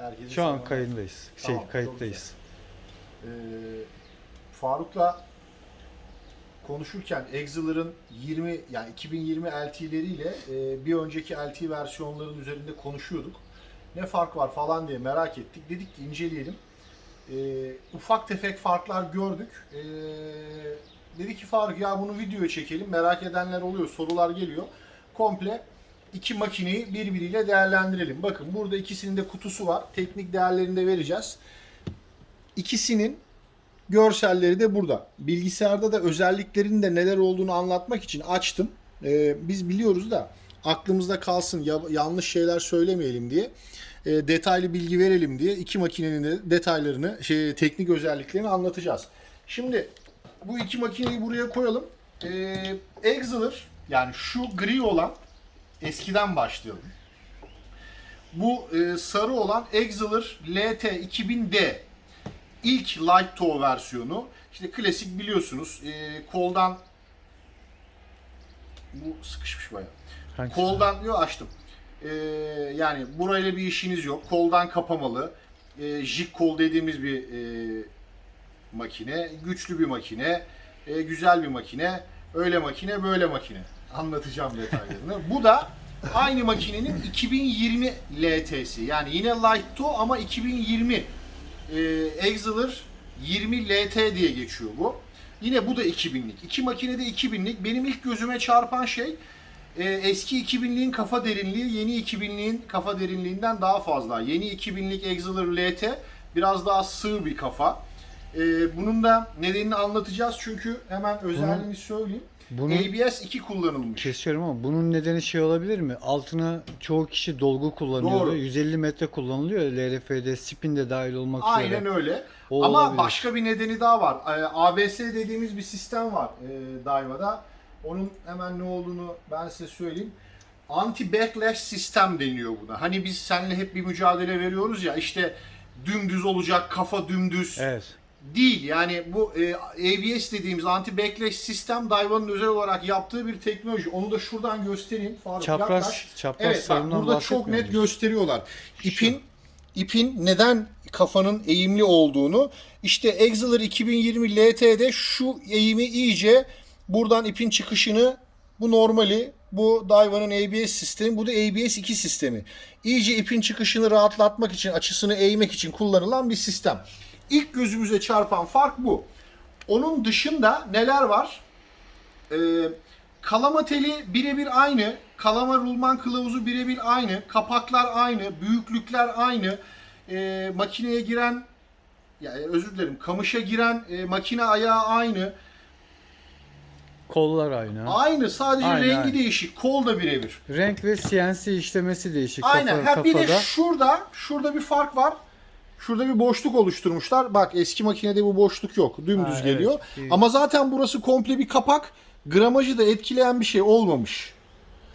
Herkese Şu an selamlar. kayındayız. Şey Tamam, çok kayıttayız. Ee, Faruk'la konuşurken Exeler'ın 20 yani 2020 LT'leriyle e, bir önceki LT versiyonların üzerinde konuşuyorduk. Ne fark var falan diye merak ettik. Dedik ki inceleyelim. Ee, ufak tefek farklar gördük. Ee, dedi ki Faruk ya bunu videoya çekelim. Merak edenler oluyor, sorular geliyor. Komple iki makineyi birbiriyle değerlendirelim. Bakın burada ikisinin de kutusu var. Teknik değerlerini de vereceğiz. İkisinin görselleri de burada. Bilgisayarda da özelliklerinin de neler olduğunu anlatmak için açtım. Ee, biz biliyoruz da aklımızda kalsın ya- yanlış şeyler söylemeyelim diye e, detaylı bilgi verelim diye iki makinenin de detaylarını, şey, teknik özelliklerini anlatacağız. Şimdi bu iki makineyi buraya koyalım. Ee, Exeler yani şu gri olan eskiden başlayalım. Bu e, sarı olan Exeler LT 2000D ilk Light Tow versiyonu. İşte klasik biliyorsunuz e, koldan bu sıkışmış bayağı. Hangisi? Koldan diyor açtım. Ee, yani burayla bir işiniz yok. Koldan kapamalı. Ee, jig kol dediğimiz bir e, makine. Güçlü bir makine. e, güzel bir makine. Öyle makine, böyle makine. Anlatacağım detaylarını. Bu da aynı makinenin 2020 LT'si. Yani yine Light Tow ama 2020 e, Exeler 20 LT diye geçiyor bu. Yine bu da 2000'lik. İki makine de 2000'lik. Benim ilk gözüme çarpan şey e, eski 2000'liğin kafa derinliği yeni 2000'liğin kafa derinliğinden daha fazla. Yeni 2000'lik Exeler LT biraz daha sığ bir kafa. E, bunun da nedenini anlatacağız çünkü hemen özelliğini söyleyeyim. Bunun ABS 2 kullanılmış. kesiyorum ama bunun nedeni şey olabilir mi? Altına çoğu kişi dolgu kullanıyor. Doğru. 150 metre kullanılıyor. LRF'de spin de dahil olmak Aynen üzere. öyle. O Ama olabilir. başka bir nedeni daha var. Ee, ABS dediğimiz bir sistem var e, Daiwa'da. Onun hemen ne olduğunu ben size söyleyeyim. Anti backlash sistem deniyor buna. Hani biz seninle hep bir mücadele veriyoruz ya işte dümdüz olacak, kafa dümdüz. Evet. Değil yani bu e, ABS dediğimiz anti backlash sistem Daiwa'nın özel olarak yaptığı bir teknoloji. Onu da şuradan göstereyim. Faruk Çapraz, yaklaş. çapraz Evet bak burada çok net gösteriyorlar. İpin ipin neden kafanın eğimli olduğunu. İşte Exeler 2020 LT'de şu eğimi iyice buradan ipin çıkışını bu normali bu Daiwa'nın ABS sistemi bu da ABS 2 sistemi. İyice ipin çıkışını rahatlatmak için açısını eğmek için kullanılan bir sistem. İlk gözümüze çarpan fark bu. Onun dışında neler var? Ee, kalama teli birebir aynı. Kalama rulman kılavuzu birebir aynı. Kapaklar aynı. Büyüklükler aynı. Ee, makineye giren ya özür dilerim kamışa giren e, makine ayağı aynı. Kollar aynı. Aynı sadece Aynen, rengi aynen. değişik. Kol da birebir. Renk ve CNC işlemesi değişik. Aynen. Kafa, Ha, bir de kafada. şurada şurada bir fark var. Şurada bir boşluk oluşturmuşlar. Bak eski makinede bu boşluk yok. Dümdüz Ha, geliyor. evet. Ama zaten burası komple bir kapak. Gramajı da etkileyen bir şey olmamış.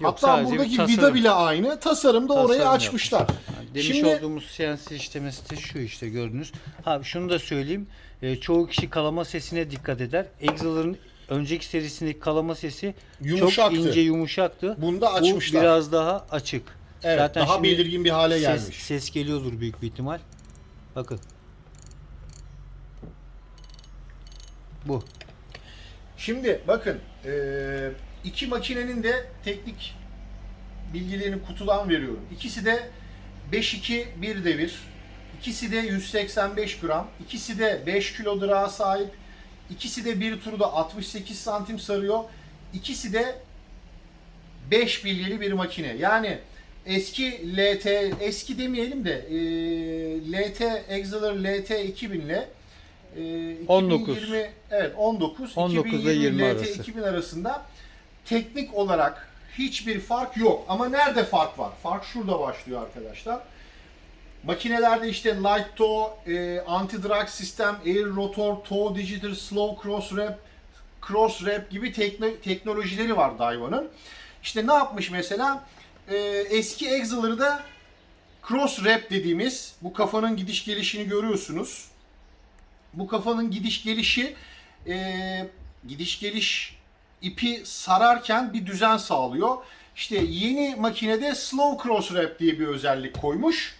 Yok, Hatta buradaki tasarım. vida bile aynı. Tasarımda orayı Tasarım açmışlar. yapmışlar. Yani demiş Şimdi olduğumuz CNC işlemesi de şu işte gördünüz. Ha şunu da söyleyeyim. E, çoğu kişi kalama sesine dikkat eder. Exeler'ın önceki serisindeki kalama sesi Yumuşaktı. çok ince yumuşaktı. Bunda Bu açmışlar. biraz daha açık. evet, Zaten daha belirgin bir hale ses, gelmiş. ses geliyordur büyük bir ihtimal. Bakın. Bu. Şimdi bakın eee, iki makinenin de teknik bilgilerini kutudan veriyorum. İkisi de 5.2 1 devir. İkisi de 185 gram. İkisi de 5 kilo dırağa sahip. İkisi de bir turda 68 santim sarıyor. İkisi de 5 bilyeli bir makine. Yani eski LT, eski demeyelim de eee, LT, Exeler LT 2000 ile 19. 2020 evet 19, 19 ile 2020 20 LT arası. 2000 arasında teknik olarak hiçbir fark yok. Ama nerede fark var? Fark şurada başlıyor arkadaşlar. Makinelerde işte light tow, e, anti-drag sistem, air rotor, tow digital, slow cross wrap, cross wrap gibi tekno- teknolojileri var Daiwa'nın. İşte ne yapmış mesela? E, eski Exeler'da cross wrap dediğimiz bu kafanın gidiş gelişini görüyorsunuz. Bu kafanın gidiş gelişi e, gidiş geliş ipi sararken bir düzen sağlıyor. İşte yeni makinede slow cross wrap diye bir özellik koymuş.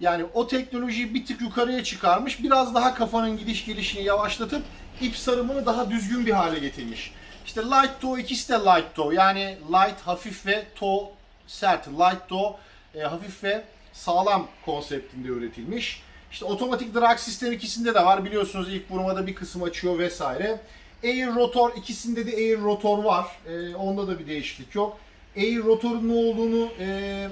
Yani o teknolojiyi bir tık yukarıya çıkarmış. Biraz daha kafanın gidiş gelişini yavaşlatıp ip sarımını daha düzgün bir hale getirmiş. İşte light toe ikisi de light toe. Yani light hafif ve toe sert. Light toe e, hafif ve sağlam konseptinde üretilmiş. İşte otomatik drag sistem ikisinde de var. Biliyorsunuz ilk vurmada bir kısım açıyor vesaire. Air rotor ikisinde de air rotor var. E, onda da bir değişiklik yok. Air rotorun ne olduğunu e,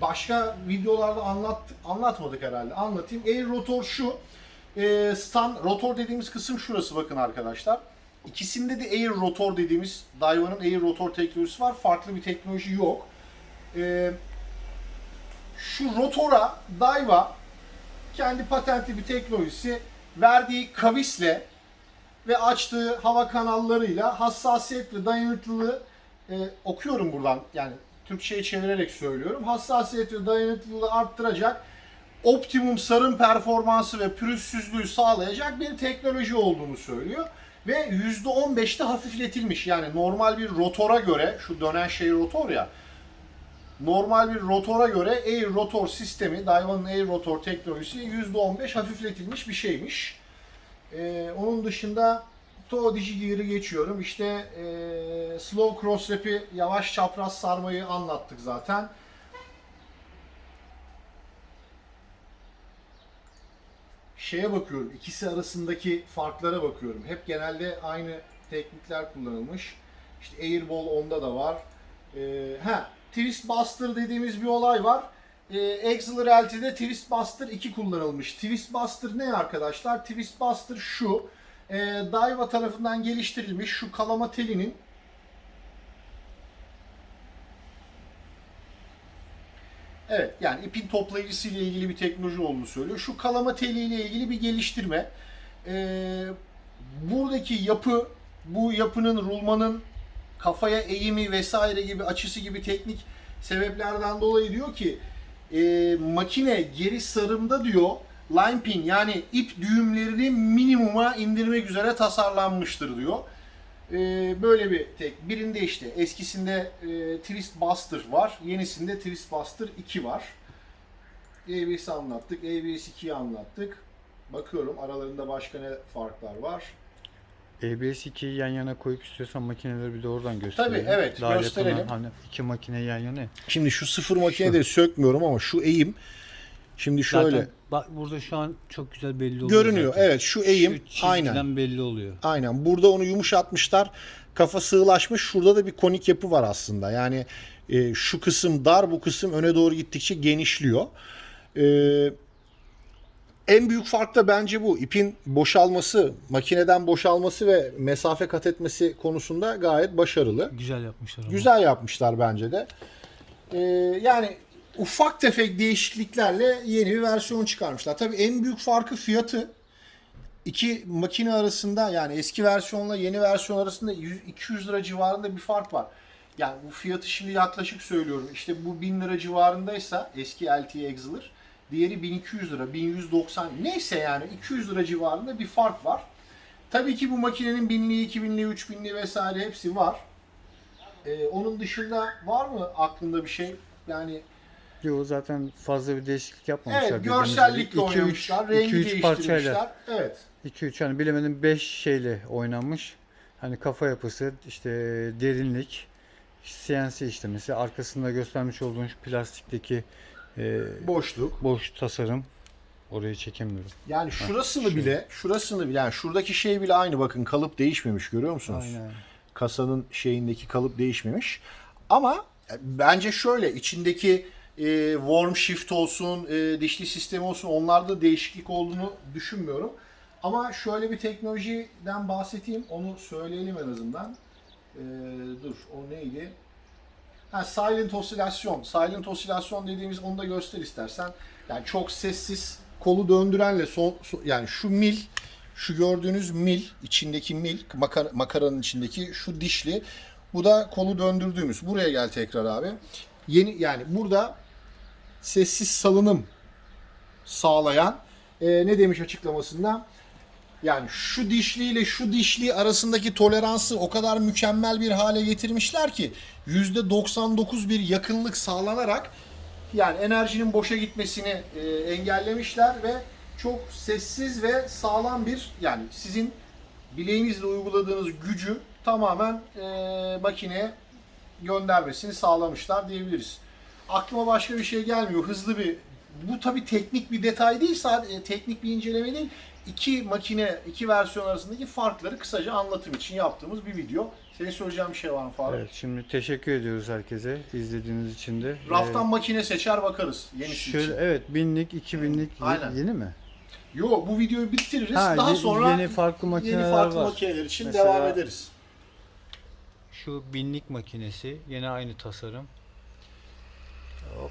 başka videolarda anlat anlatmadık herhalde. Anlatayım. Air rotor şu. E, stand rotor dediğimiz kısım şurası bakın arkadaşlar. İkisinde de air rotor dediğimiz Daiwa'nın air rotor teknolojisi var. Farklı bir teknoloji yok. E, şu rotora Daiwa kendi patentli bir teknolojisi verdiği kavisle ve açtığı hava kanallarıyla hassasiyet ve dayanıklılığı e, okuyorum buradan yani Türkçe'ye çevirerek söylüyorum. Hassasiyet ve dayanıklılığı arttıracak optimum sarım performansı ve pürüzsüzlüğü sağlayacak bir teknoloji olduğunu söylüyor. Ve %15'te hafifletilmiş. Yani normal bir rotora göre, şu dönen şey rotor ya, normal bir rotora göre Air rotor sistemi, Daiwa'nın Air rotor teknolojisi %15 hafifletilmiş bir şeymiş. Ee, onun dışında Toe Digigear'ı geçiyorum. İşte ee, slow cross rap'i yavaş çapraz sarmayı anlattık zaten. Şeye bakıyorum, ikisi arasındaki farklara bakıyorum. Hep genelde aynı teknikler kullanılmış. İşte Airball onda da var. Ee, ha, Twist Buster dediğimiz bir olay var. Ee, Exceler LT'de Twist Buster 2 kullanılmış. Twist Buster ne arkadaşlar? Twist Buster şu. Ee, Daiwa tarafından geliştirilmiş şu kalama telinin Evet yani ipin toplayıcısı ile ilgili bir teknoloji olduğunu söylüyor. Şu kalama teli ile ilgili bir geliştirme. Ee, buradaki yapı, bu yapının rulmanın kafaya eğimi vesaire gibi açısı gibi teknik sebeplerden dolayı diyor ki e, makine geri sarımda diyor line pin yani ip düğümlerini minimuma indirmek üzere tasarlanmıştır diyor. E, böyle bir tek. Birinde işte eskisinde e, Twist Buster var. Yenisinde Twist Buster 2 var. ABS anlattık. ABS 2'yi anlattık. Bakıyorum aralarında başka ne farklar var. ABS 2'yi yan yana koyup istiyorsan makineleri bir de oradan gösterelim. evet, Daha gösterelim. yakından Hani iki makine yan yana. ya. Şimdi şu sıfır makineleri sökmüyorum ama şu eğim şimdi şöyle Zaten bak burada şu an çok güzel belli oluyor. görünüyor. zaten. Evet şu eğim Şu aynen. belli oluyor. Aynen. Burada onu yumuşatmışlar. Kafa sığlaşmış. Şurada da bir konik yapı var aslında. Yani e, şu kısım dar, bu kısım öne doğru gittikçe genişliyor. E, en büyük fark da bence bu. İpin boşalması, makineden boşalması ve mesafe kat etmesi konusunda gayet başarılı. Güzel yapmışlar ama. Güzel yapmışlar bence de. Ee, yani ufak tefek değişikliklerle yeni bir versiyon çıkarmışlar. Tabii en büyük farkı fiyatı. İki makine arasında yani eski versiyonla yeni versiyon arasında 100, 200 lira civarında bir fark var. Yani bu fiyatı şimdi yaklaşık söylüyorum. İşte bu 1000 lira civarındaysa eski LT Exceler. Diğeri 1200 lira, 1190 neyse yani 200 lira civarında bir fark var. Tabii ki bu makinenin 1000'liği, 2000'liği, 3000'liği vesaire hepsi var. Ee, onun dışında var mı aklında bir şey? Yani Yo zaten fazla bir değişiklik yapmamışlar. evet görsellikle oynamışlar, rengi iki, üç değiştirmişler. parçayla. Evet. 2-3 hani bilemedim 5 şeyle oynanmış. Hani kafa yapısı, işte derinlik, CNC işlemesi, arkasında göstermiş olduğun şu plastikteki e, Boşluk. boş tasarım. Orayı çekemiyorum. Yani şurasını şöyle. bile, şurasını bile, yani şuradaki şey bile aynı bakın kalıp değişmemiş görüyor musunuz? Aynen. Kasanın şeyindeki kalıp değişmemiş. Ama bence şöyle içindeki e, warm shift olsun, e, dişli sistemi olsun onlarda değişiklik olduğunu düşünmüyorum. Ama şöyle bir teknolojiden bahsedeyim. Onu söyleyelim en azından. E, dur o neydi? Ha, silent osilasyon. Silent osilasyon dediğimiz onu da göster istersen. Yani çok sessiz kolu döndürenle son, son- yani şu mil şu gördüğünüz mil içindeki mil makara, makaranın içindeki şu dişli bu da kolu döndürdüğümüz. Buraya gel tekrar abi. Yeni yani burada sessiz salınım sağlayan e, ne demiş açıklamasında? Yani şu dişli ile şu dişli arasındaki toleransı o kadar mükemmel bir hale getirmişler ki %99 bir yakınlık sağlanarak Yani enerjinin boşa gitmesini e, engellemişler ve çok sessiz ve sağlam bir yani sizin bileğinizle uyguladığınız gücü tamamen e, makineye göndermesini sağlamışlar diyebiliriz. Aklıma başka bir şey gelmiyor. Hızlı bir bu tabii teknik bir detay değil, sadece teknik bir inceleme değil. İki makine, iki versiyon arasındaki farkları kısaca anlatım için yaptığımız bir video. Senin söyleyeceğin bir şey var mı Faruk? Evet, şimdi teşekkür ediyoruz herkese izlediğiniz için de. Raftan Ee, makine seçer bakarız yenisi şöyle için. evet binlik, 2000'lik ye- Aynen. yeni mi? Yo bu videoyu bitiririz. Ha, Daha sonra yeni farklı makineler yeni farklı var. makineler için Mesela- devam ederiz. Şu binlik makinesi yine aynı tasarım. Hop.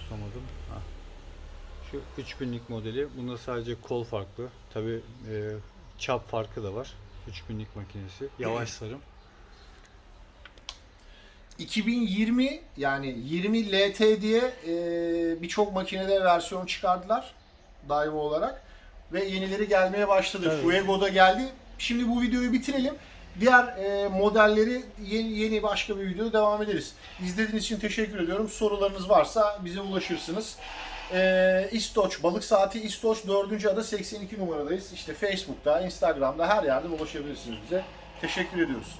Tutamadım. Ha. Şu 3000'lik modeli. Bunda sadece kol farklı. Tabi çap farkı da var. 3000'lik makinesi. Yavaş sarım. 2020 yani 20 LT diye e, birçok makinede versiyon çıkardılar daima olarak ve yenileri gelmeye başladı. Tabii. Fuego'da geldi. Şimdi bu videoyu bitirelim. Diğer e, modelleri yeni, yeni başka bir videoda devam ederiz. İzlediğiniz için teşekkür ediyorum. Sorularınız varsa bize ulaşırsınız. E, İstoç, Balık Saati İstoç 4. ada 82 numaradayız. İşte Facebook'ta, Instagram'da her yerde ulaşabilirsiniz bize. Teşekkür ediyoruz.